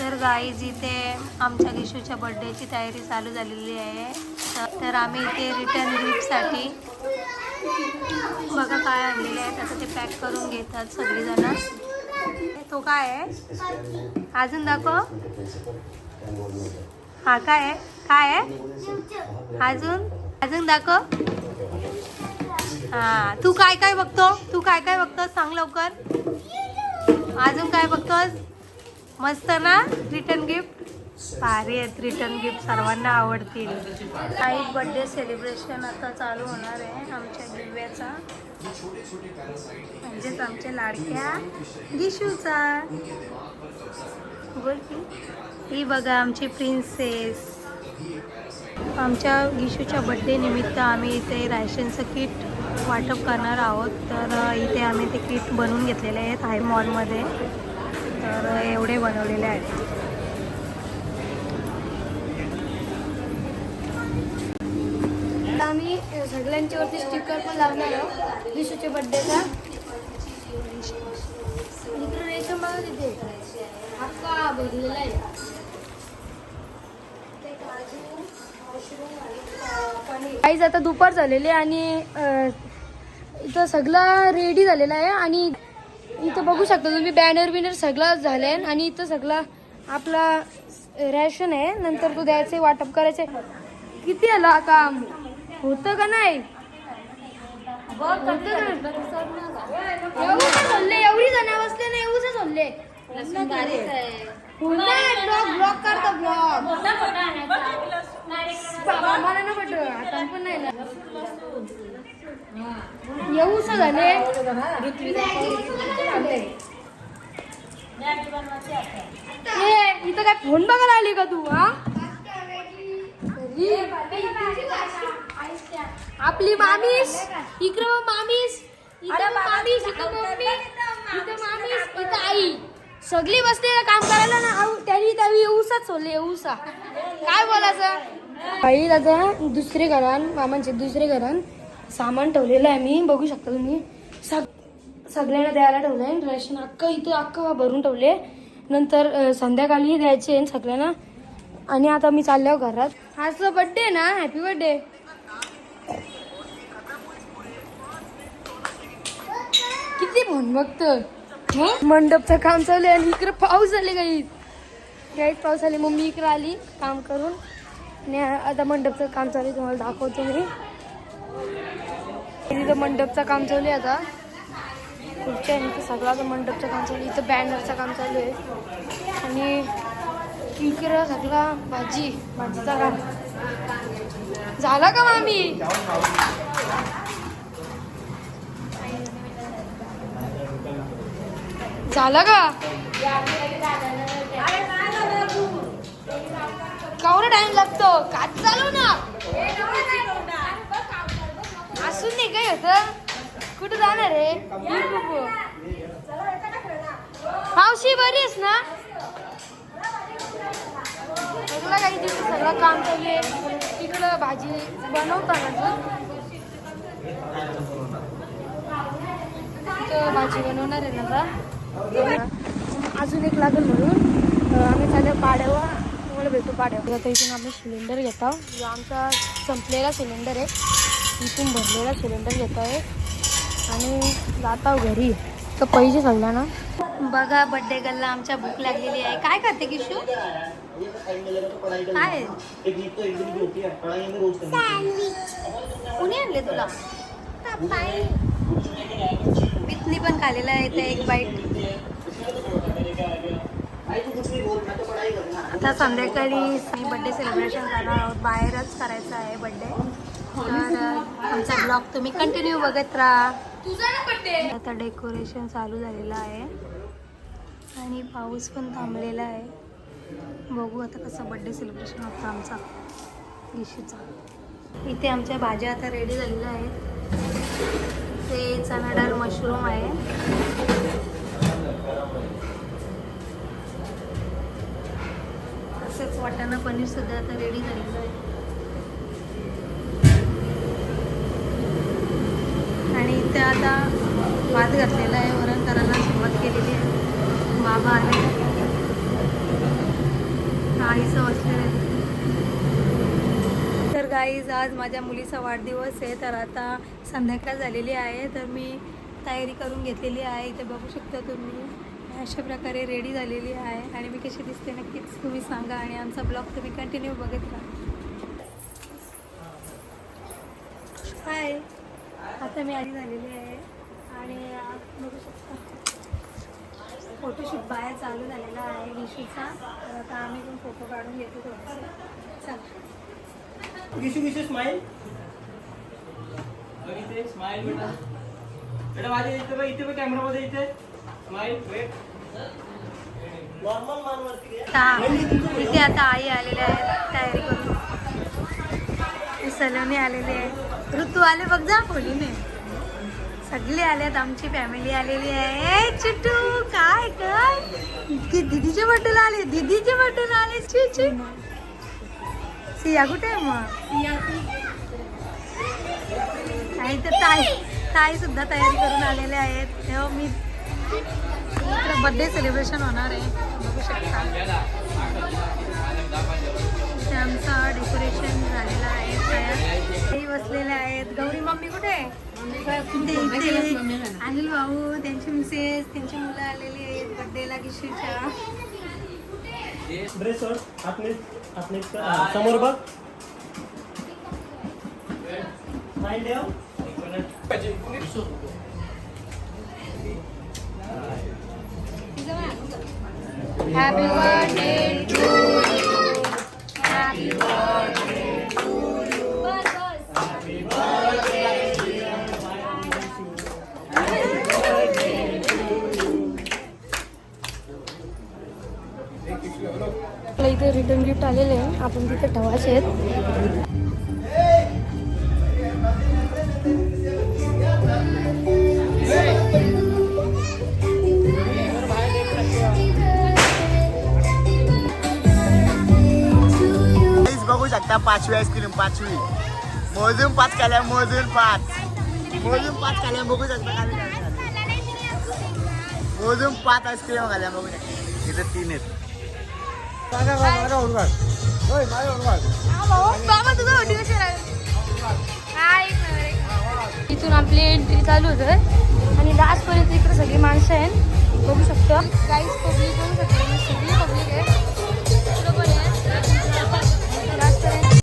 तर गाईज इथे आमच्या गिशूच्या बड्डेची तयारी चालू झालेली आहे. तर- तर आम्ही इथे रिटर्न गिफ्टसाठी बघा काय आणलेले आहेत आता ते पॅक करून घेतात सगळीजण. तो काय आहे? अजून दाखव. हा काय आहे? काय आहे? अजून? अजून दाखव. हा तू काय काय बघतो? तू काय काय बघतोस? सांग लवकर. अजून काय बघतोस? मस्त ना? रिटर्न गिफ्ट भारी आहेत रिटर्न गिफ्ट सर्वांना आवडतील. काही बर्थडे सेलिब्रेशन आता चालू होणार आहे आमच्या दिव्याचा. म्हणजेच आमच्या लाडक्या गिशूचा बोल की. ही बघा आमची प्रिन्सेस आमच्या गिशूच्या बड्डे निमित्त आम्ही इथे रायशनचं किट वाटप करणार आहोत. तर इथे आम्ही ते किट बनवून घेतलेले आहेत हाय मॉलमध्ये तर एवढे बनवलेले आहेत. आम्ही अ, सगळ्यांच्या वरती स्टिकर पण लावणार आहोत. विशूच्या बड्डेचा इकडे रेशन बघा तिथे. हक्का भरलेला आहे. काहीच आता दुपार झालेली आहे आणि इथं सगळं रेडी झालेलं आहे आणि इथं बघू शकता तुम्ही बॅनर बिनर सगळं झालं आहे आणि इथं सगळं आपला रॅशन आहे. नंतर तो द्यायचे वाटप करायचे किती आला काम होतं का नाही? एवढं सोडले एवढी जण बसले ना एवढं सोडले ब्लॉग ब्लॉग करतो ब्लॉग मला ना आता पण नाही येऊ झाले इथं काय फोन बघायला आली का तू हा? आपली मामीस इकडं मामीस इथं मामीस इकडं मम्मी इथं मामीस इथं आई. सगळी बसले काम करायला ना आऊ त्यांनी त्यावेळी येऊसाच सोडले येऊसा. काय बोलायचं? आई दादा दुसरे घरान मामांचे दुसरे घरान. सामान ठेवलेलं आहे मी बघू शकता तुम्ही. सग सगळ्यांना द्यायला ठेवलं आहे रेशन अख्खं इथं अख्खं भरून ठेवले. नंतर संध्याकाळी द्यायचे आहे सगळ्यांना. आणि आता मी चाललो घरात. आज बड्डे ना? हॅपी बर्थडे किती फोन बघत. मंडपचं काम चालू आहे आणि इकडे पाऊस आले काही. काहीच पाऊस आले मम्मी इकडे आली काम करून. आणि आता मंडपचं काम चालू आहे तुम्हाला दाखवतो मी. तिथं मंडपचं काम चालू आहे आता. पुढच्या इथं सगळं आता मंडपचं काम चालू आहे. इथं बॅनरचं काम चालू आहे. आणि इकडं सगळा भाजी भाजीचा काम झाला का मामी? झालं का? कावरा टाइम लागतो. काच चालू ना. असून नाही काय होत कुठं जाणार आहे? मावशी बरी आहेस ना? सगळं काही दिवस सगळं काम चालू आहे. तिकडं भाजी बनवताना तिथं भाजी बनवणार आहे ना अजून एक लागेल म्हणून. आम्ही चालू पाड्यावर. तुम्हाला भेटू पाड्यावर. आता इथून आम्ही सिलेंडर घेतो जो आमचा संपलेला सिलेंडर आहे. इथून भरलेला सिलेंडर घेत आहे. आणि जात आहो घरी. तर पैसे सांगला ना? बघा बड्डे गल्ला आमच्या भूक लागलेली आहे. काय करते गिशू काय? कुणी आणले तुला? पितनी पण खालेला आहे ते एक बाईट आता संध्याकाळी मी बड्डे सेलिब्रेशन करणार आहोत. बाहेरच करायचं आहे बड्डे तर आमचा ब्लॉग तुम्ही कंटिन्यू बघत राहा. आता डेकोरेशन चालू झालेलं आहे. आणि पाऊस पण थांबलेला आहे. बघू आता कसं बड्डे सेलिब्रेशन होतं आमचा. इशूचा इथे आमच्या भाज्या आता रेडी झालेल्या आहेत. ते चणा डाळ मशरूम आहे. तसेच वाटाणा पनीर सुद्धा आता रेडी झालेलं आहे. ते आता भात घातलेला आहे. वरण करायला सुरुवात केलेली आहे. बाबा आहे. आईचं बसलेलं आहे. तर गाईज आज माझ्या मुलीचा वाढदिवस आहे. तर आता संध्याकाळ झालेली आहे. तर मी तयारी करून घेतलेली आहे. इथे बघू शकता तुम्ही. अशा प्रकारे रेडी झालेली आहे. आणि मी कशी दिसते नक्कीच तुम्ही सांगा आणि आमचा ब्लॉग तुम्ही कंटिन्यू बघत राहा. हाय आता मी आधी झालेली आहे. आणि बघू शकता. फोटोशूट बाहेर चालू झालेला आहे विशूचा. तर आता आम्ही पण फोटो काढून घेतो थोडेसे. चला किशू स्माइल इथे स्माइल बेटा. बेटा माझ्या इथे बघ इथे बघ कॅमेरा मध्ये इथे. स्माइल वेट नॉर्मल इथे आता आई आलेल्या आहेत तयारी करून. सलोनी आलेली आहे. ऋतू आले बघ जा खोलीने सगळे आलेत आमची फॅमिली आलेली आहे. चिट्टू काय काय? इतके दीदीच्या बड्डेला आले दीदीच्या बड्डेला आले. ची ची. सिया कुठे आहे मग? तर ताई ताई सुद्धा तयारी करून आलेले आहेत. तेव्हा मी बर्थडे सेलिब्रेशन होणार आहे. बघू शकता. आमचा डेकोरेशन झालेलं आहे. बसलेले आहेत. गौरी मम्मी कुठे? अनिल भाऊ त्यांची मिसेस त्यांची मुलं आलेली आहेत. बर्थडेला किशोरच्या समोर बघ. हॅपी बर्थडे आपण तिथे ठेवायचे आहेत. बघू शकता पाचवी आईस्क्रीम पाचवी. मोजून पाच खाल्या मोजून पाच. मोजून पाच खाल्या बघू शकता खाली मोजून पाच आईस्क्रीम खाल्या बघू शकता. इथे तीन आहेत. बाबा तुझा ओटी कशी इथून आपली एंट्री चालू होते. आणि लास्ट पर्यंत इकडे सगळी माणसं आहेत. बघू शकतो. काहीच पब्लिक बघू शकतो. सगळी पब्लिक आहे